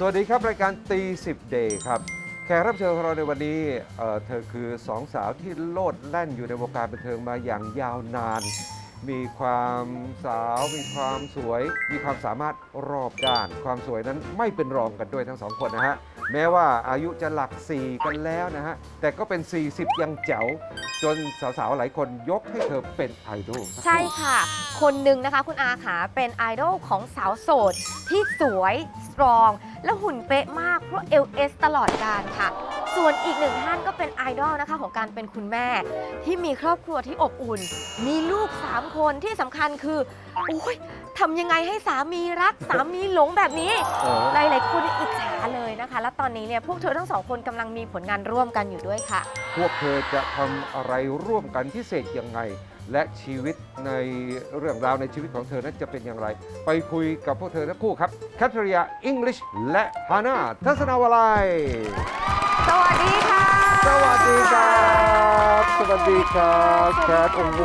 สวัสดีครับ รายการตีสิบเดย์ครับ แขกรับเชิญของเราในวันนี้เอ่อเธอคือสองสาวที่โลดแล่นอยู่ในวงการบันเทิงมาอย่างยาวนาน มีความสาว มีความสวย มีความสามารถรอบด้าน ความสวยนั้นไม่เป็นรองกันด้วยทั้งสองคนนะฮะ แม้ว่าอายุจะหลัก 4 กันแล้วนะฮะ แต่ก็เป็น 40 ยังแจ๋ว จนสาวๆ หลายคนยกให้เธอเป็นไอดอล ใช่ค่ะ คนหนึ่งนะคะคุณอาขาเป็นไอดอลของสาวโสด ที่สวย สตรอง และหุ่นเป๊ะมากเพราะ LS ตลอดการค่ะ ส่วนอีกหนึ่งท่านก็เป็นไอดอลนะคะของการเป็นคุณแม่ ที่มีครอบครัวที่อบอุ่น มีลูก 3 คนที่สำคัญคือโอ้ยทำยังไงให้สามีรักสามีหลงแบบนี้เออหลายๆคนอิจฉาเลยนะคะ และตอนนี้เนี่ยพวกเธอทั้งสองคนกำลังมีผลงานร่วมกันอยู่ด้วยค่ะ พวกเธอจะทำอะไรร่วมกันพิเศษยังไง และชีวิตในเรื่องราวในชีวิตของเธอนั้นจะเป็นอย่างไร ไปคุยกับพวกเธอทั้งคู่ครับแคทริยาอังกฤษและฮาน่าทัศนาวลัย สวัสดีค่ะ สวัสดีครับ สวัสดีครับแคทโอ้โห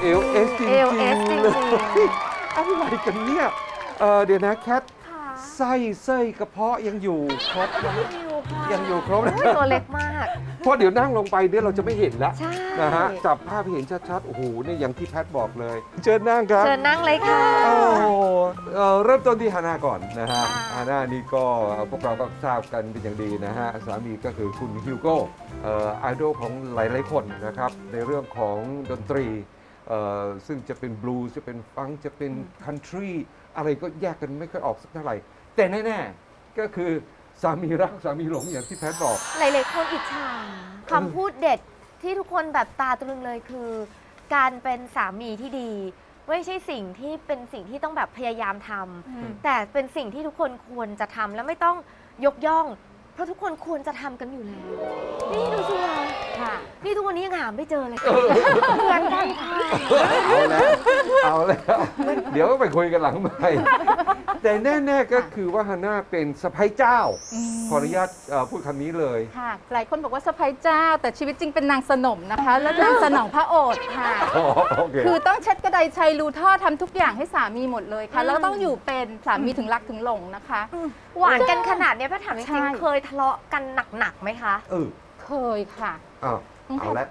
เอลเอสจริง LS จริงๆ เลยอะไรกันเนี่ยเออเดี๋ยวนะแคทค่ะไส้เส้ยกระเพาะยังอยู่ครบนะอยู่ค่ะยังอยู่ครบนะ โอ้ยตัวเล็กมาก เพราะเดี๋ยวนั่งลงไปเนี่ยเราจะไม่เห็นแล้วใช่ นะฮะจับภาพให้เห็นชัดๆโอ้โหนี่อย่างที่แพทบอกเลย เชิญนั่งครับ เชิญนั่งเลยค่ะ โอ้โหเอ่อเริ่มต้นที่ฮาน่าก่อนนะฮะค่ะฮาน่านี่ก็พวกเราก็ทราบกันเป็นอย่างดีนะฮะ สามีก็คือคุณฮิวโก้เอ่อไอดอลของหลาย ๆ คนนะครับ ในเรื่องของดนตรีเอ่อซึ่งจะเป็นบลูส์จะเป็นฟังก์จะเป็นคันทรีอะไรก็แยกกันไม่ค่อยออกสักเท่าไหร่ แต่แน่ ๆ ก็คือ สามีรักสามีหลงอย่างที่แพทบอก หลาย ๆ คนอิจฉาคำพูดเด็ดที่ทุกคนแบบตาตรึงเลยคือ การเป็นสามีที่ดี ไม่ใช่สิ่งที่เป็นสิ่งที่ต้องแบบพยายามทำแต่เป็นสิ่งที่ทุกคนควรจะทำและไม่ต้องยกย่อง เพราะทุกคนควรจะทำกันอยู่แล้ว นี่ดูสิคะค่ะ นี่ทุกวันนี้ยังหาไม่เจอเลยค่ะเหมือนกันค่ะ เอาแล้วเอาแล้ว เดี๋ยวไปคุยกันหลังใหม่ แต่แน่ๆก็คือว่าฮาน่าเป็นสะพ้ยเจ้า ขออนุญาตเอ่อพูดคำนี้เลย ค่ะ หลายคนบอกว่าสะพ้ยเจ้า แต่ชีวิตจริงเป็นนางสนมนะคะ และนางสนองพระโอษฐ์ค่ะ อ๋อโอเค คือต้องเช็ดกระไดชัยรูท่อทำทุกอย่างให้สามีหมดเลยค่ะ แล้วต้องอยู่เป็นสามีถึงรักถึงหลงนะคะ หวานกันขนาดเนี้ยถ้าถามจใช่ ริงๆเคยทะเลาะกันหนักๆไหมคะ เออเคยค่ะ อ้าวเอาละ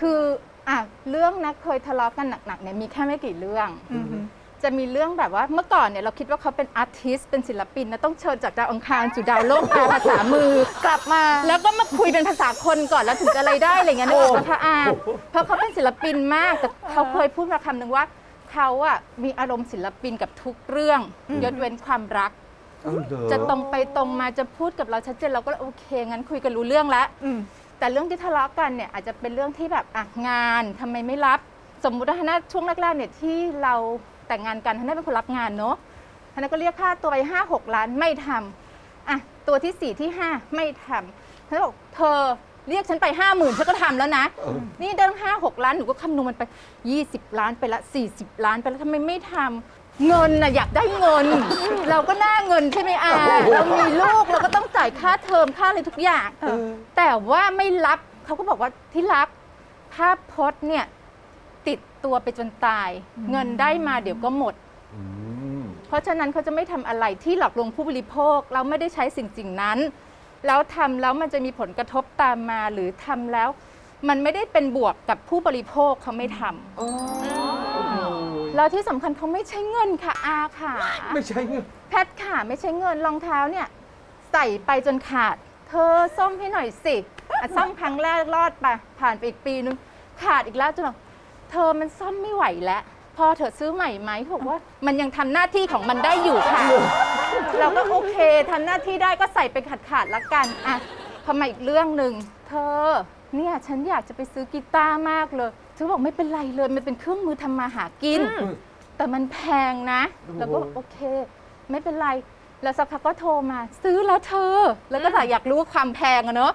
คืออะเรื่องนะเคยทะเลาะกันหนักๆเนี่ยมีแค่ไม่กี่เรื่อง จะมีเรื่องแบบว่าเมื่อก่อนเนี่ยเราคิดว่าเขาเป็นอาร์ติสเป็นศิลปินนะต้องเชิญจากดาวอังคารสู่ดาวโลกมาภาษามือกลับมา แล้วก็มาคุยเป็นภาษาคนก่อนแล้วถึงจะอะไรได้อะไรเงี้ยนึกออกไหมคะอาเพราะเขาเป็นศิลปินมากแต่เขาเคยพูดมาคำหนึ่งว่าเขาอะมีอารมณ์ศิลปินกับทุกเรื่องยกเว้นความรักเอาเหรอจะตรงไปตรงมาจะพูดกับเราชัดเจนเราก็โอเคงั้นคุยกันรู้เรื่องแล้วแต่เรื่องที่ทะเลาะกันเนี่ยอาจจะเป็นเรื่องที่แบบอะงานทำไมไม่รับ สมมุติว่าฮาน่าช่วงแรกๆเนี่ยที่เรา แต่งงานกันฮาน่าเป็นคนรับงานเนาะฮาน่าก็เรียกค่าตัวไปห้าหกล้านไม่ทำอะตัวที่สี่ที่ห้าไม่ทำฮาน่าบอกเธอเรียกฉันไปห้าหมื่นฉันก็ทำแล้วนะเออนี่เดินห้าหกล้านหนูก็คำนวณมันไป20ล้านไปละ40ล้านไปแล้วทำไมไม่ทำเงินน่ะอยากได้เงิน เราก็หน้าเงินใช่ไหมอาเรามีลูกเราก็ต้องจ่ายค่าเทอมค่าอะไรทุกอย่างเออแต่ว่าไม่รับเขาก็บอกว่าที่รักภาพพจน์เนี่ย ติดตัวไปจนตาย เงินได้มาเดี๋ยวก็หมด อืมเพราะฉะนั้นเขาจะไม่ทำอะไรที่หลอกลวงผู้บริโภค เราไม่ได้ใช้สิ่งสิ่งนั้น แล้วทำแล้วมันจะมีผลกระทบตามมาหรือทำแล้ว มันไม่ได้เป็นบวกกับผู้บริโภคเขาไม่ทำโอ้โหแล้วที่สำคัญเขาไม่ใช้เงินค่ะอาค่ะ ไม่ใช่เงินแพทค่ะไม่ใช้เงินรองเท้าเนี่ย ใส่ไปจนขาด เธอซ่อมให้หน่อยสิอะซ่อมครั้งแรกรอดไปผ่านไปอีกปีนึง ขาดอีกแล้วจนบอก เธอมันซ่อมไม่ไหวแล้วพอเธอซื้อใหม่ไหมเขาบอกว่ามันยังทำหน้าที่ของมันได้อยู่ค่ะ เราก็โอเคทำหน้าที่ได้ก็ใส่ไปขาดขาดๆละกันอะพอมาอีกเรื่องหนึ่งเธอเนี่ยฉันอยากจะไปซื้อกีตาร์มากเลยเธอบอกไม่เป็นไรเลยมันเป็นเครื่องมือทำมาหากินอืมแต่มันแพงนะโอ้โหแล้วก็โอเค ไม่เป็นไร แล้วสักพักก็โทรมา ซื้อแล้วเธอ แล้วก็แต่อยากรู้ว่าความแพงอะเนาะ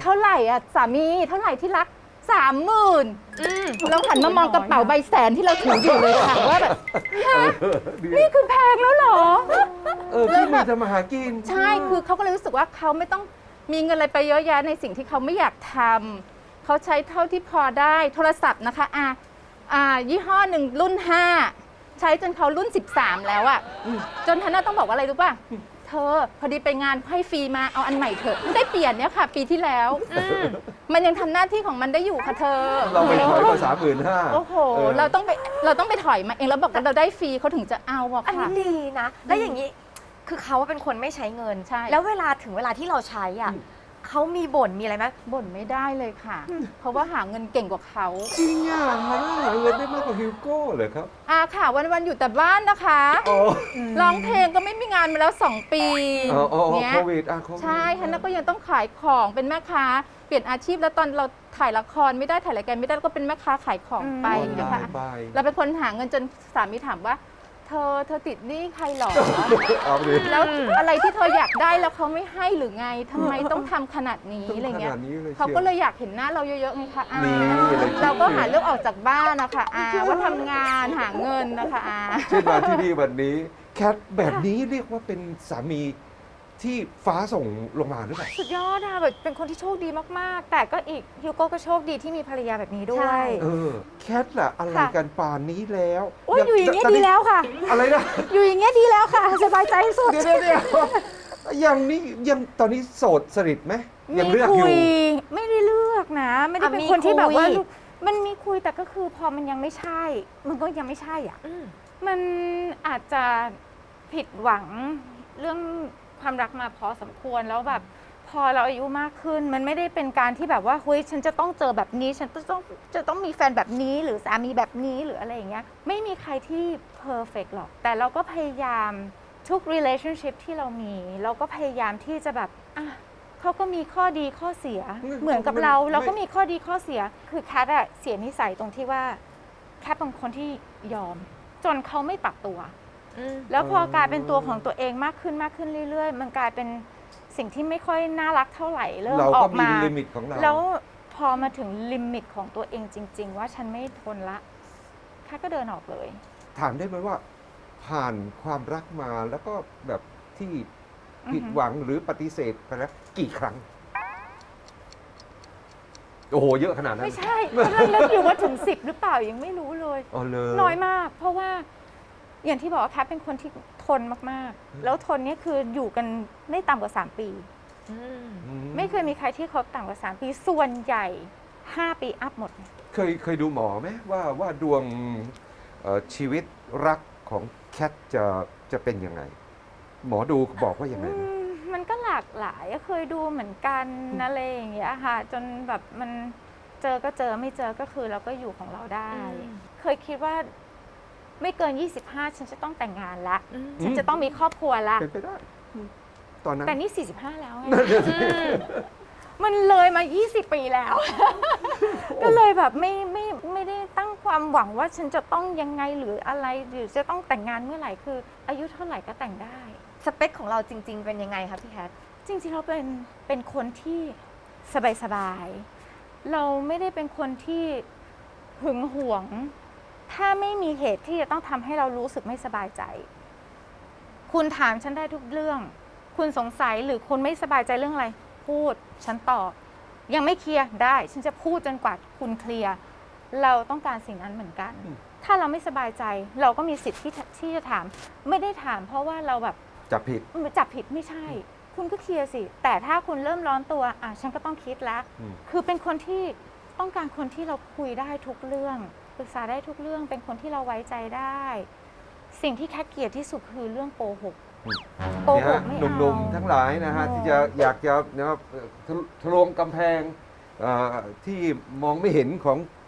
เท่าไหร่อะสามีเท่าไหร่ที่รัก สามหมื่นอืมเราหันมามองกระเป๋าใบแสนที่เราถืออยู่เลยค่ะว่าแบบเออดีนี่คือแพงแล้วเหรอ เออที่มือทำมาหากิน ใช่คือเขาก็เลยรู้สึกว่าเขาไม่ต้องมีเงินอะไรไปเยอะแยะในสิ่งที่เขาไม่อยากทำเขาใช้เท่าที่พอได้โทรศัพท์นะคะอ่าอ่ายี่ห้อหนึ่งรุ่น 5 ใช้จนเขารุ่น 13 แล้วอะ่ะจนทันน่าต้องบอกว่าอะไรรู้ป่ะเธธ อ พอดีไปงานให้ฟรีมาเอาอันใหม่เถอะไม่ได้เปลี่ยนเนี่ยค่ะ ปีที่แล้วมันยังทำหน้าที่ของมันได้อยู่ค่ะเธอ เราไปถอยกว่าสามหมื่นห้าโอ้โห เราต้องไป เราต้องไปถอยมาเอง แล้วบอกว่าเราได้ฟรีเขาถึงจะเอาอะอันค่ะ นี้ดีนะ แล้วอย่างนี้ คือเขาเป็นคนไม่ใช้เงิน ใช่ แล้วเวลาถึงเวลาที่เราใช้อะ เขามีบ่นมีอะไรไหมบ่นไม่ได้เลยค่ะ เพราะว่าหาเงินเก่งกว่าเขาจริงอะหาหาเงินได้มากกว่าฮิวโก้เลยครับอาค่ะวันๆอยู่แต่บ้านนะคะโอ้ร้องเพลงก็ไม่มีงานมาแล้ว 2 ปีอ๋ออ๋อเนี้ยโควิดอะโควิดใช่ฮันน่าก็ยังต้องขายของเป็นแม่ค้า เปลี่ยนอาชีพแล้วตอนเราถ่ายละครไม่ได้ถ่ายรายการไม่ได้แล้วก็เป็นแม่ค้าขายของไปออนไลนะคะน์ไป เราเป็นคนหาเงินจนสามีถามว่า เธอเธอติดหนี้ใครหรอ เอาดิแล้วอะไรที่เธออยากได้แล้วเขาไม่ให้หรือไงทำไมต้องทำขนาดนี้อะไรเงี้ขยนาดนี้เลยเขาชีวก็เลยอยากเห็นหน้าเราเยอะๆไงคะอานี่เลย เราก็หาเรื่องออกจากบ้านนะคะอาว่าทำงานหาเงินนะคะอา เช่นมาที่นี่วันนี้ แคทแบบนี้เรียกว่าเป็นสามี ที่ฟ้าส่งลงมาหรือเปล่า สุดยอดอะแบบเป็นคนที่โชคดีมากๆ แต่ก็อีกฮิวโก้ก็โชคดีที่มีภรรยาแบบนี้ด้วใช่ ย เออ แคทล่ะ อะไรค่ะ กันป่านนี้แล้วโอ้ยอยู่อย่างเงี้ยตดีแล้วค่ะ อะไรนะ อยู่อย่างเงี้ยดีแล้วค่ะ สบายใจสุด เดี๋ยวเดี๋ยวเดี๋ยวยังนี้ยังตอนนี้โสดสนิทไหมยังเลือกอยู่ มีคุไม่ได้เลือกนะ ไม่ได้อะเป็นมีคนที่แบบว่าคุย ลูกมันมีคุยแต่ก็คือพอมันยังไม่ใช่ มันก็ยังไม่ใช่อะ อืมมันอาจจะผิดหวังเรื่อง ความรักมาพอสมควรแล้วแบบพอเราอายุมากขึ้น มันไม่ได้เป็นการที่แบบว่าเฮ้ยฉันจะต้องเจอแบบนี้ ฉันจะต้องจะต้องมีแฟนแบบนี้ หรือสามีแบบนี้หรืออะไรอย่างเงี้ยไม่มีใครที่เพอร์เฟกหรอก แต่เราก็พยายามทุก relationship ที่เรามี เราก็พยายามที่จะแบบอะเขาก็มีข้อดีข้อเสียอืมเหมือนกับเราไม่เราก็มีข้อดีข้อเสีย คือแคทอะเสียนิสัยตรงที่ว่าแคทเป็นคนที่ยอม จนเขาไม่ปรับตัว อืม แล้วพอกลายเป็นตัวของตัวเองมากขึ้นมากขึ้นเรื่อย ๆ มันกลายเป็นสิ่งที่ไม่ค่อยน่ารักเท่าไหร่เริ่มเราอก็อกมีมา ลิมิตของเรา แล้วพอมาถึงลิมิตของตัวเองจริง ๆ ว่าฉันไม่ทนละแค่ก็เดินออกเลย ถามได้ไหมว่า ผ่านความรักมาแล้วก็แบบที่อือหือผิดหวังหรือปฏิเสธไปแล้วกี่ครั้ง โอ้โห เยอะขนาดนั้นไม่ใช่กำลังนึกอยู่ว่าถึงสิบหรือเปล่ายังไม่รู้เลย อ๋อเลยน้อยมาก เพราะว่า อย่างที่บอกว่าแคทเป็นคนที่ทนมากๆ แล้วทนเนี่ยคืออยู่กันไม่ต่ำกว่า 3 ปีอืมอืไม่เคยมีใครที่คบต่ำกว่า 3 ปี ส่วนใหญ่ 5 ปีอัพหมด เคยเคยดูหมอไหมว่าว่าดวงเอ่อชีวิตรักของแคทจะจะเป็นยังไง หมอดูบอกว่ายังไงอืนะมมันก็หลากหลายเคยดูเหมือนกันอะไรอย่างเงี้ยค่ะ จนแบบมันเจอก็เจอไม่เจอก็คือเราก็อยู่ของเราได้อืมเคยคิดว่า ไม่เกิน 25 ฉันจะต้องแต่งงานละอืมฉันจะต้องมีครอบครัวละ เป็นไปได้อืมตอนนั้น แต่นี่ 45 แล้วไงนั่นน่ะสิมันเลยมา 20 ปีแล้ว ก็เลยแบบไม่ไม่ไม่ได้ตั้งความหวังว่าฉันจะต้องยังไงหรืออะไรหรือจะต้องแต่งงานเมื่อไหร่คือ อายุเท่าไหร่ก็แต่งได้ สเปคของเราจริง ๆ เป็นยังไงคะพี่แคทจริงๆเราเป็นเป็นคนที่สบายๆเราไม่ได้เป็นคนที่หึงหวง ถ้าไม่มีเหตุที่จะต้องทำให้เรารู้สึกไม่สบายใจ คุณถามฉันได้ทุกเรื่อง คุณสงสัยหรือคุณไม่สบายใจเรื่องอะไร พูด ฉันตอบ ยังไม่เคลียร์ได้ ฉันจะพูดจนกว่าคุณเคลียร์ เราต้องการสิ่งนั้นเหมือนกันอืมถ้าเราไม่สบายใจ เราก็มีสิทธิ์ที่จะที่จะถาม ไม่ได้ถาม เพราะว่าเราแบบจับผิดจับผิดไม่ใช่ คุณก็เคลียร์สิ แต่ถ้าคุณเริ่มร้อนตัว อะ ฉันก็ต้องคิดแล้วอืมคือเป็นคนที่ต้องการคนที่เราคุยได้ทุกเรื่อง ปรึกษาได้ทุกเรื่องเป็นคนที่เราไว้ใจได้ สิ่งที่แค่เกลียดที่สุดคือเรื่องโกหกโกเนี่ยหฮะกไม่หเอานุ่มๆทั้งหลายนะฮะ โอ้ ที่จะอยากจะนะครับเอ่อทะทะลวงกำแพงเอ่อที่มองไม่เห็นของ